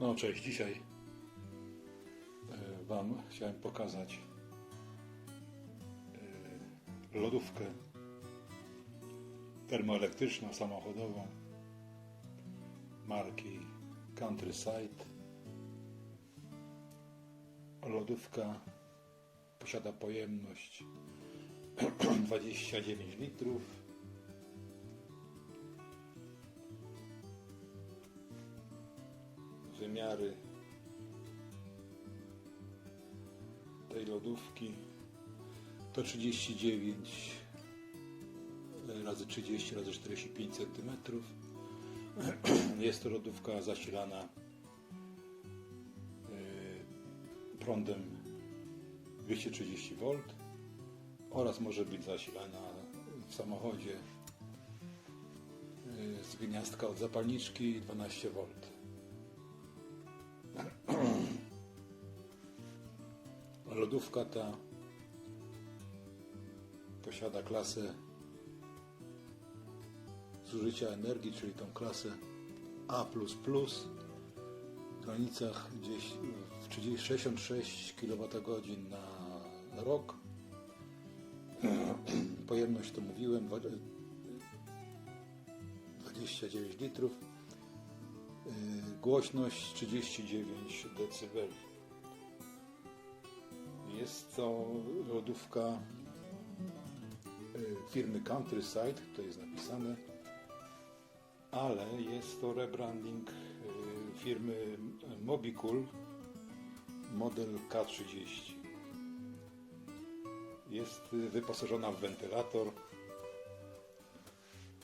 No cześć, dzisiaj e, Wam chciałem pokazać e, lodówkę termoelektryczną, samochodową marki Countryside. Lodówka posiada pojemność 29 litrów. Wymiary tej lodówki to 39 razy 30 razy 45 cm. Jest to lodówka zasilana y, prądem 230 V oraz może być zasilana w samochodzie y, z gniazdka od zapalniczki 12 V. Lodówka ta posiada klasę zużycia energii, czyli tą klasę A++, w granicach gdzieś w 30 66 kWh na rok. Pojemność to mówiłem, dwa- 29 litrów. Yy, Głośność 39 dB. Jest to lodówka yy, firmy Countryside, to jest napisane, ale jest to rebranding yy, firmy Mobicool model K30. Jest wyposażona w wentylator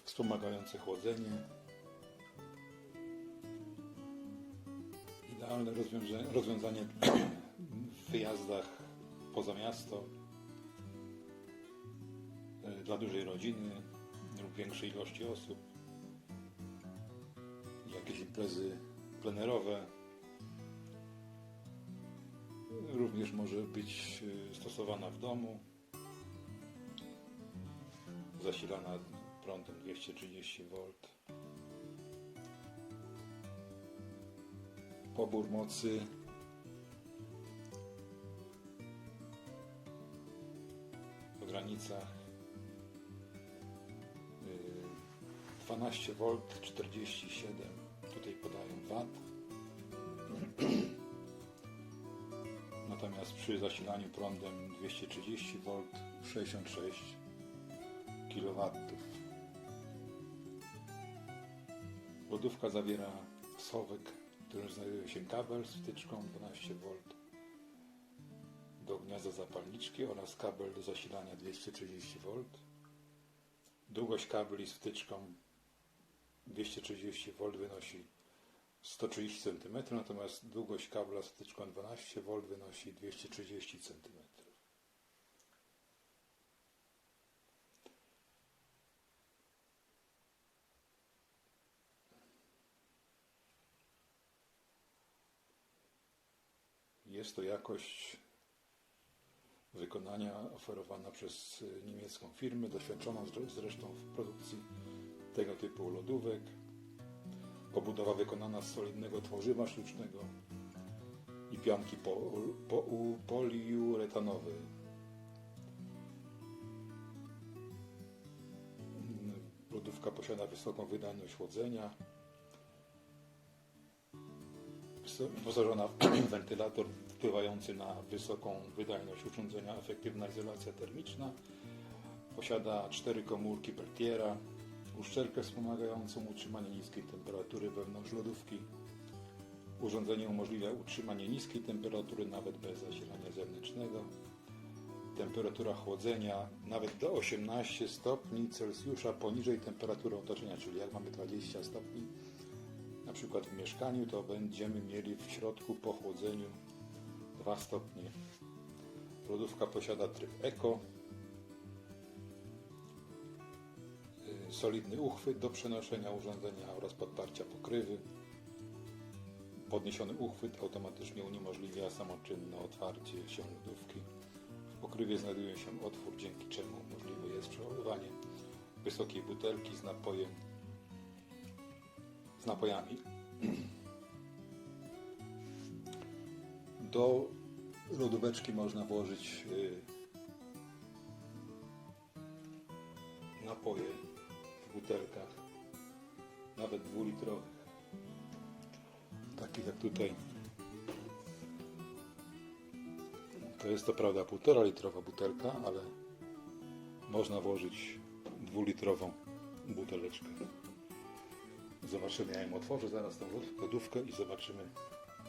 wspomagający chłodzenie. Rozwiąza- rozwiązanie w wyjazdach poza miasto e, dla dużej rodziny lub większej ilości osób. Jakieś imprezy plenerowe. Również może być e, stosowana w domu. Zasilana prądem 230 V. Pobór mocy. W granicach y, 12 V 47 tutaj podają W natomiast przy zasilaniu prądem 230 V 66 kW lodówka zawiera schowek w którym znajduje się kabel z wtyczką 12 V do gniazda zapalniczki oraz kabel do zasilania 230 V. Długość kabli z wtyczką 230 V wynosi 130 cm, natomiast długość kabla z wtyczką 12 V wynosi 230 cm. Jest to jakość wykonania oferowana przez y, niemiecką firmę, doświadczoną zre- zresztą w produkcji tego typu lodówek. Obudowa wykonana z solidnego tworzywa sztucznego i pianki po, po, poliuretanowej. Lodówka posiada wysoką wydajność chłodzenia. Wyposażona w wentylator wpływający na wysoką wydajność urządzenia, efektywna izolacja termiczna. Posiada cztery komórki Peltiera, uszczelkę wspomagającą utrzymanie niskiej temperatury wewnątrz lodówki. Urządzenie umożliwia utrzymanie niskiej temperatury nawet bez zasilania zewnętrznego. Temperatura chłodzenia nawet do 18 stopni Celsjusza poniżej temperatury otoczenia, czyli jak mamy 20 stopni, na przykład w mieszkaniu, to będziemy mieli w środku po chłodzeniu 2 stopnie. Lodówka posiada tryb Eco, y, solidny uchwyt do przenoszenia urządzenia oraz podparcia pokrywy. Podniesiony uchwyt automatycznie uniemożliwia samoczynne otwarcie się lodówki. W pokrywie znajduje się otwór, dzięki czemu możliwe jest przeładowanie wysokiej butelki z napojem z napojami. Do lodóweczki można włożyć y, napoje w butelkach, nawet dwulitrowych. Takich jak tutaj. To jest to prawda półtora litrowa butelka, ale można włożyć dwulitrową buteleczkę. Zobaczymy, ja ją otworzę zaraz tą lod- lodówkę i zobaczymy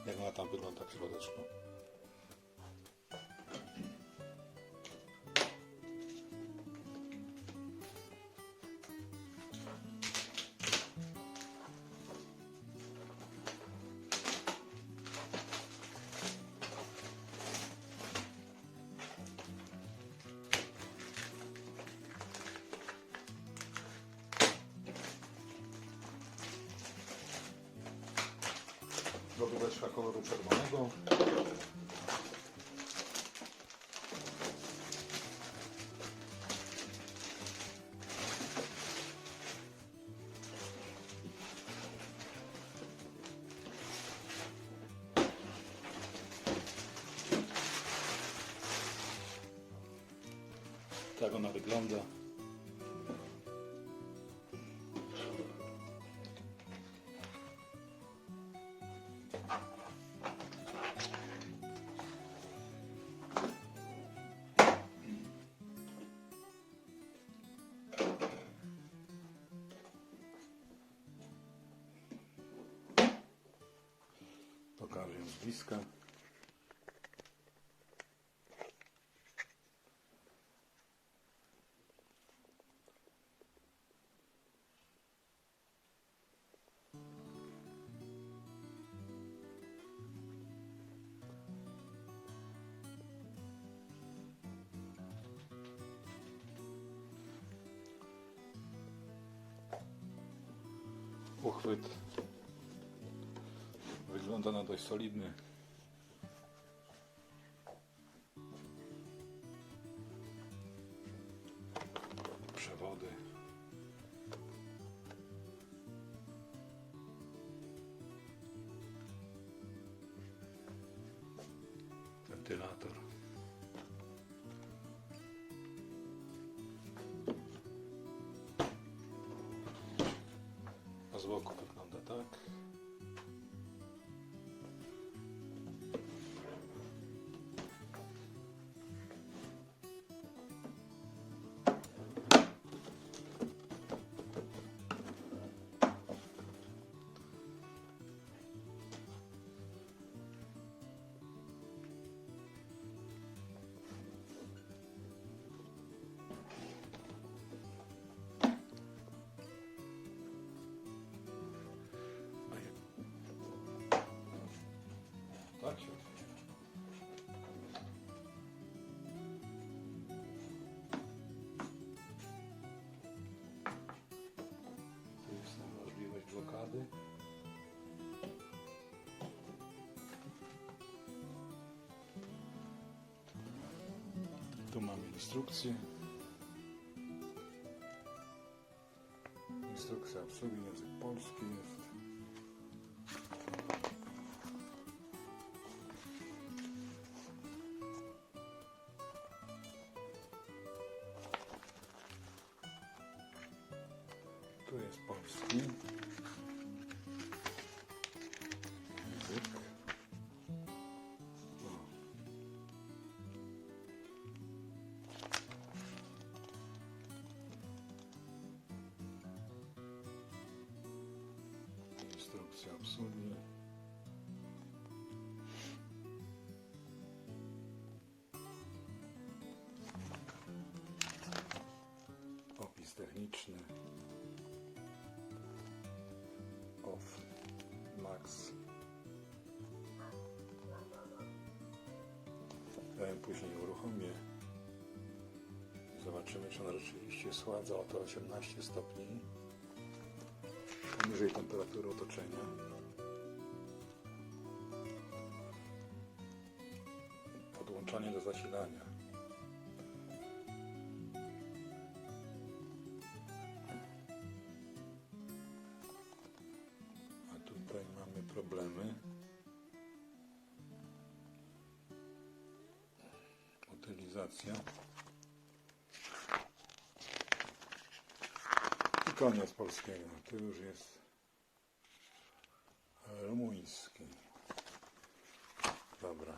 jak na tam wygląda środeczko. Lodóweczka koloru czerwonego. Tak ona wygląda. Pokażę ją z bliska. Uchwyt wygląda na dość solidny. Przewody. Wentylator. A z boku Tu mamy instrukcję. Instrukcja obsługi, język polski jest. Tu jest polski. Instrukcja obsługi. Opis techniczny. Off. Max. Ją później uruchomię. Zobaczymy, czy ona rzeczywiście sładza o to 18 stopni. Poniżej temperatury otoczenia. Podłączanie do zasilania. A tutaj mamy problemy. instrukcja. I koniec polskiego. Tu już jest rumuński. Dobra.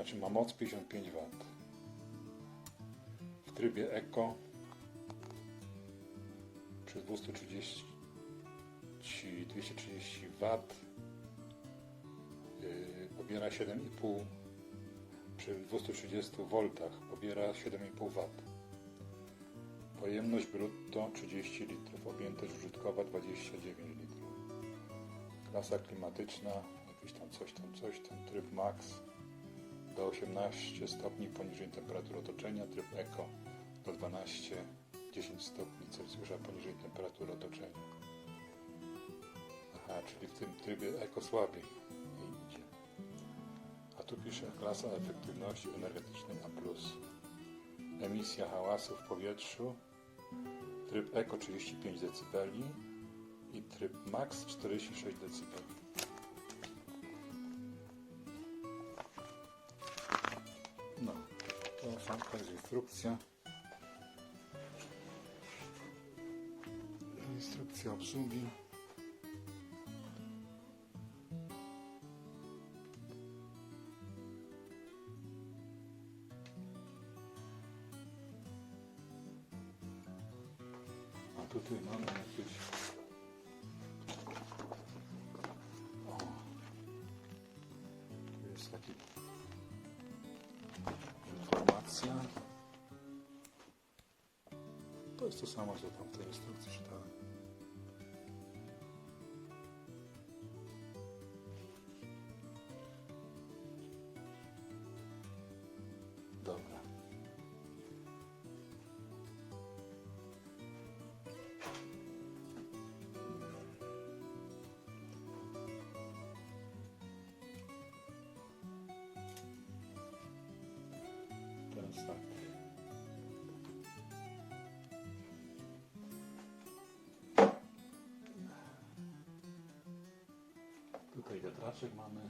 znaczy ma moc 55 W. W trybie Eco przy 230 230 W yy, pobiera 7,5 przy 230 V pobiera 7,5 W. Pojemność brutto 30 litrów, objętość użytkowa 29 litrów. Klasa klimatyczna, jakiś tam coś tam, coś tam, tryb max do 18 stopni poniżej temperatury otoczenia, tryb eco do 12, 10 stopni Celsjusza poniżej temperatury otoczenia. Aha, czyli w tym trybie eco słabiej idzie. A tu pisze klasa efektywności energetycznej A+. Emisja hałasu w powietrzu Tryb Eco 35 dB i tryb Max 46 dB. Jest instrukcja. Instrukcja obsługi. A tutaj mamy jakieś. To jest to samo, co tam w Tutaj wiatraczek mamy.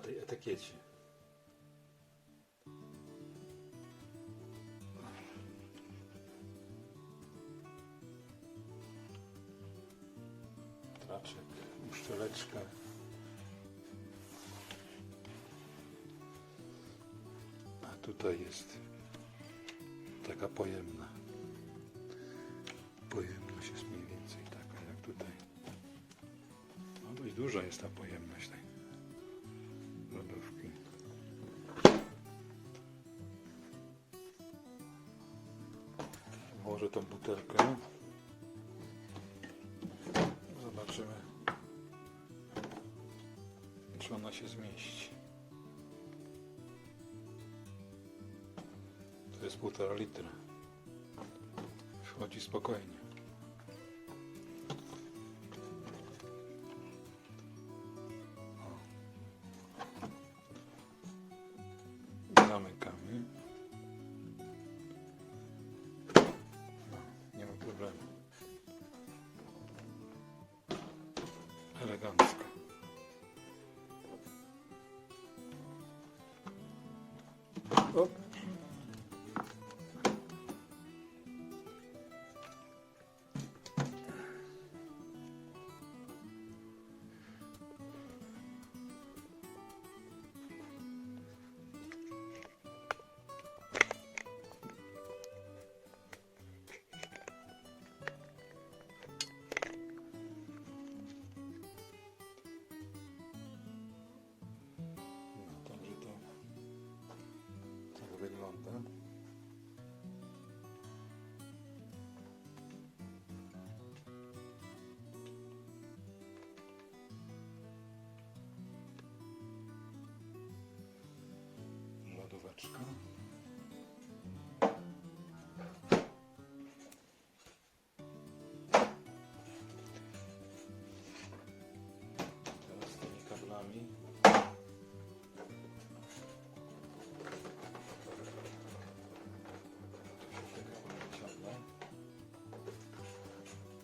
Na tej etykiecie. Traczek, uszczeleczka. A tutaj jest taka pojemna. Pojemność jest mniej więcej taka jak tutaj. No dość duża jest ta pojemność tej tą butelkę. Zobaczymy, czy ona się zmieści. To jest półtora litra. Wchodzi spokojnie. Elegancko. Op. Lodóweczka. Teraz tymi kablami.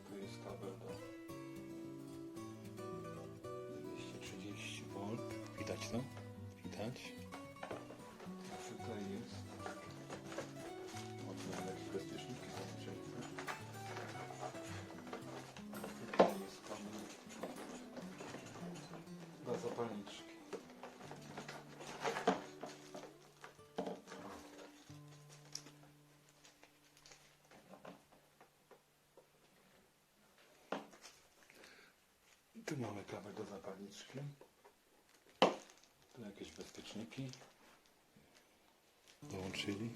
Tu jest kabel do 230 V. Widać to? Widać. Zapalniczki. Tu mamy kabel do zapalniczki. Tu jakieś bezpieczniki. Dołączyli.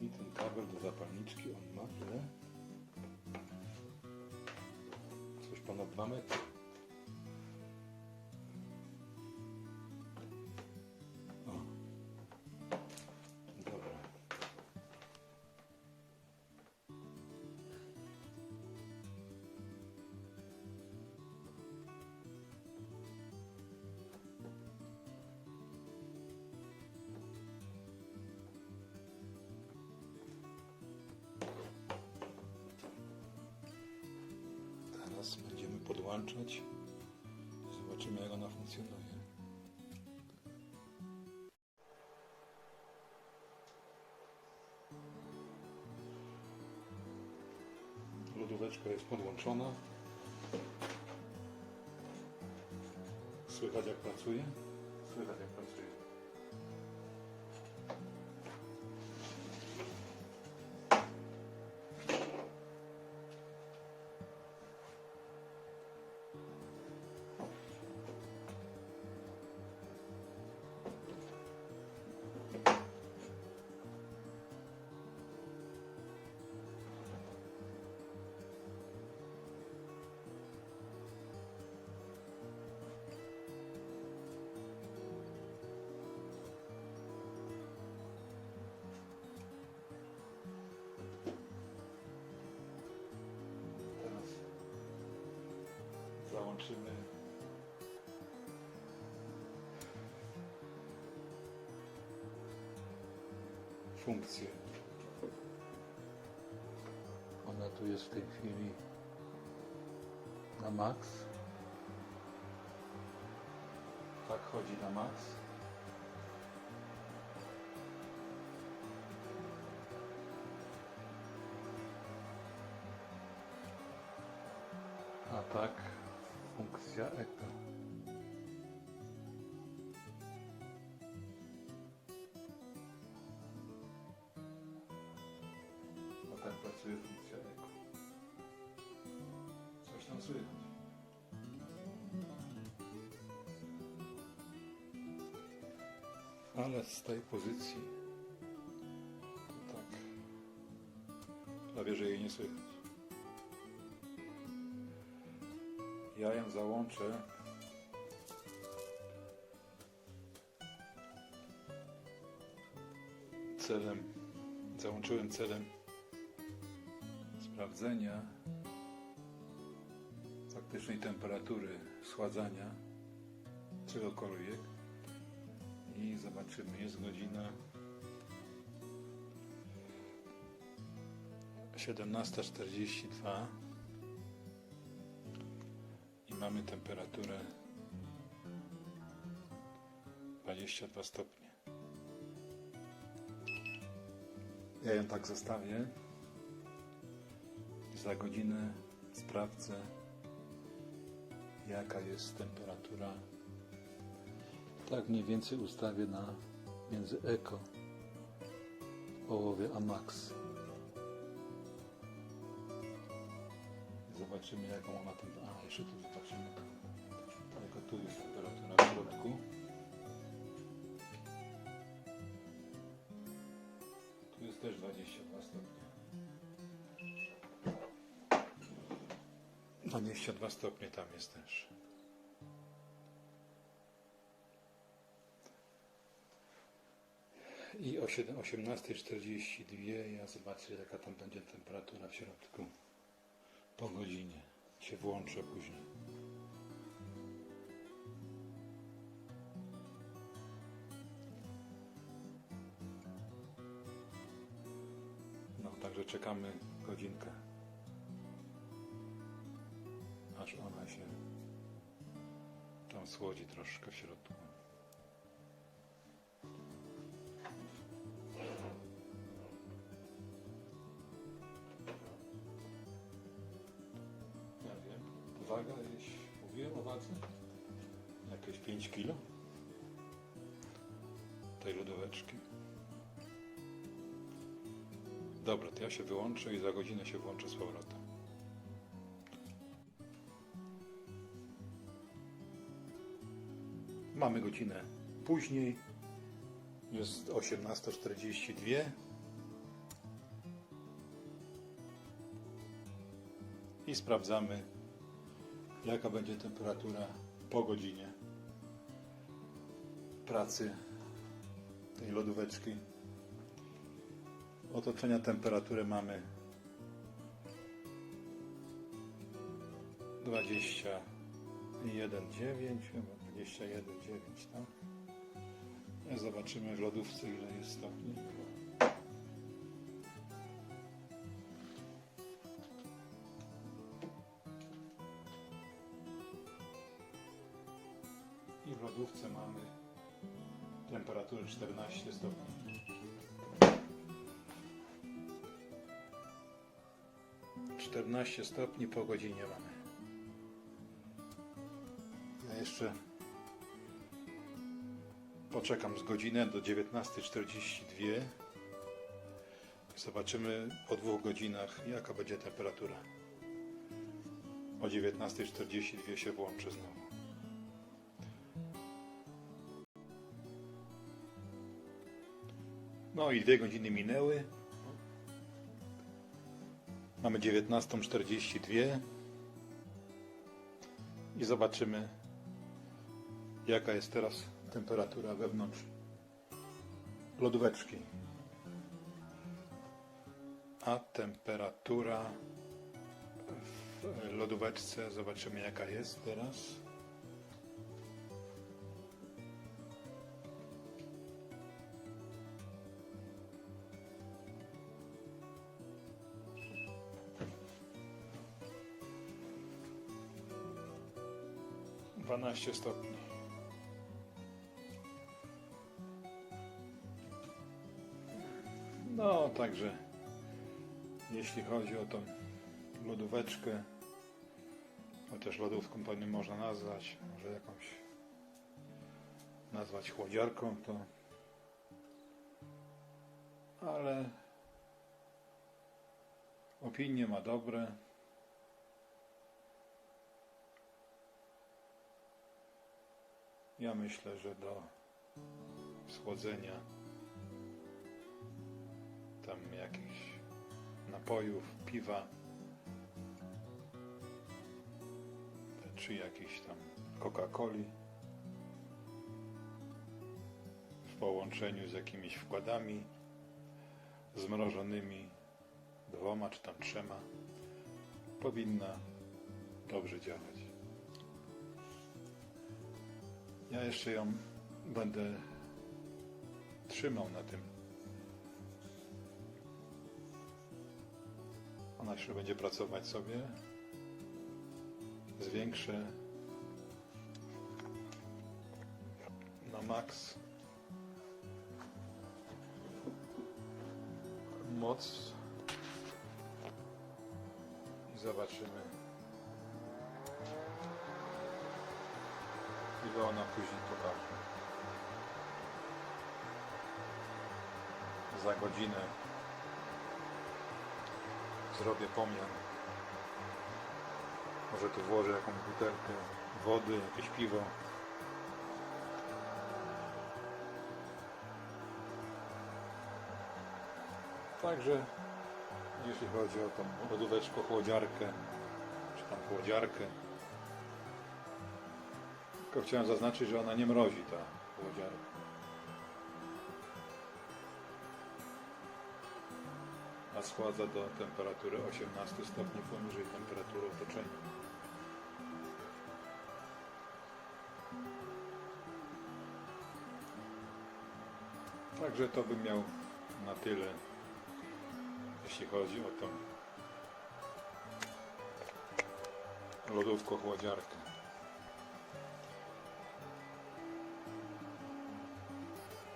I ten kabel do zapalniczki, on ma ile? Ponad 2 metry. O. Dobra. Teraz będziemy podłączać. Zobaczymy jak ona funkcjonuje. Lodóweczka jest podłączona. Słychać jak pracuje? Słychać jak pracuje. Załączymy funkcję. Ona tu jest w tej chwili na max. Tak chodzi na max. Funkcja echo. A tak pracuje funkcja echo. Coś tam słychać. Ale z tej pozycji tak prawie, że jej nie słychać. Ja ją załączę. Celem, załączyłem celem sprawdzenia faktycznej temperatury schładzania czegokolwiek. I zobaczymy, jest godzina 17.42 mamy temperaturę 22 stopnie. Ja ją tak zostawię. Za godzinę sprawdzę, jaka jest temperatura. Tak mniej więcej ustawię na między Eko, połowie a Max. Zobaczymy jaką ona tem... A, jeszcze tu zobaczymy. Jaka tu jest temperatura w środku. Tu jest też 22 stopnie. 22 stopnie tam jest też. I o siedem- 18.42 ja zobaczę jaka tam będzie temperatura w środku po godzinie. Się włączę później. No, także czekamy godzinkę. Aż ona się tam słodzi troszkę w środku. Kilo? Tej lodóweczki. Dobra, to ja się wyłączę i za godzinę się włączę z powrotem. Mamy godzinę później. Jest 18.42. I sprawdzamy, jaka będzie temperatura po godzinie pracy tej lodóweczki. Otoczenia temperaturę mamy 21,9 chyba 21,9 tak? Zobaczymy w lodówce ile jest stopni. I w lodówce mamy temperaturę 14 stopni. 14 stopni po godzinie mamy. Ja jeszcze poczekam z godzinę do 19.42. Zobaczymy po dwóch godzinach jaka będzie temperatura. O 19.42 się włączę znowu. No i dwie godziny minęły. Mamy 19.42 i zobaczymy jaka jest teraz temperatura wewnątrz lodóweczki. A temperatura w lodóweczce zobaczymy jaka jest teraz. Dwanaście stopni. No, także jeśli chodzi o tą lodóweczkę, chociaż lodówką to nie można nazwać, może jakąś nazwać chłodziarką, to ale opinie ma dobre. Ja myślę, że do schłodzenia tam jakichś napojów, piwa, czy jakiś tam Coca-Coli w połączeniu z jakimiś wkładami zmrożonymi dwoma czy tam trzema powinna dobrze działać. Ja jeszcze ją będę trzymał na tym. Ona jeszcze będzie pracować sobie. Zwiększę na maks moc i zobaczymy Ile ona później pokaże. Za godzinę zrobię pomiar. Może tu włożę jakąś butelkę wody, jakieś piwo. Także jeśli chodzi o tą lodóweczkę, chłodziarkę, czy tam chłodziarkę, tylko chciałem zaznaczyć, że ona nie mrozi ta chłodziarka. A schładza do temperatury 18 stopni poniżej temperatury otoczenia. Także to bym miał na tyle, jeśli chodzi o tą lodówkę chłodziarkę.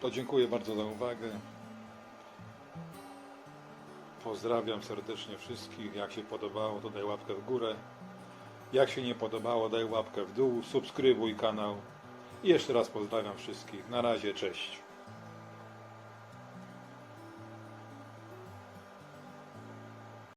To dziękuję bardzo za uwagę. Pozdrawiam serdecznie wszystkich. Jak się podobało, to daj łapkę w górę. Jak się nie podobało, daj łapkę w dół. Subskrybuj kanał. I jeszcze raz pozdrawiam wszystkich. Na razie, cześć.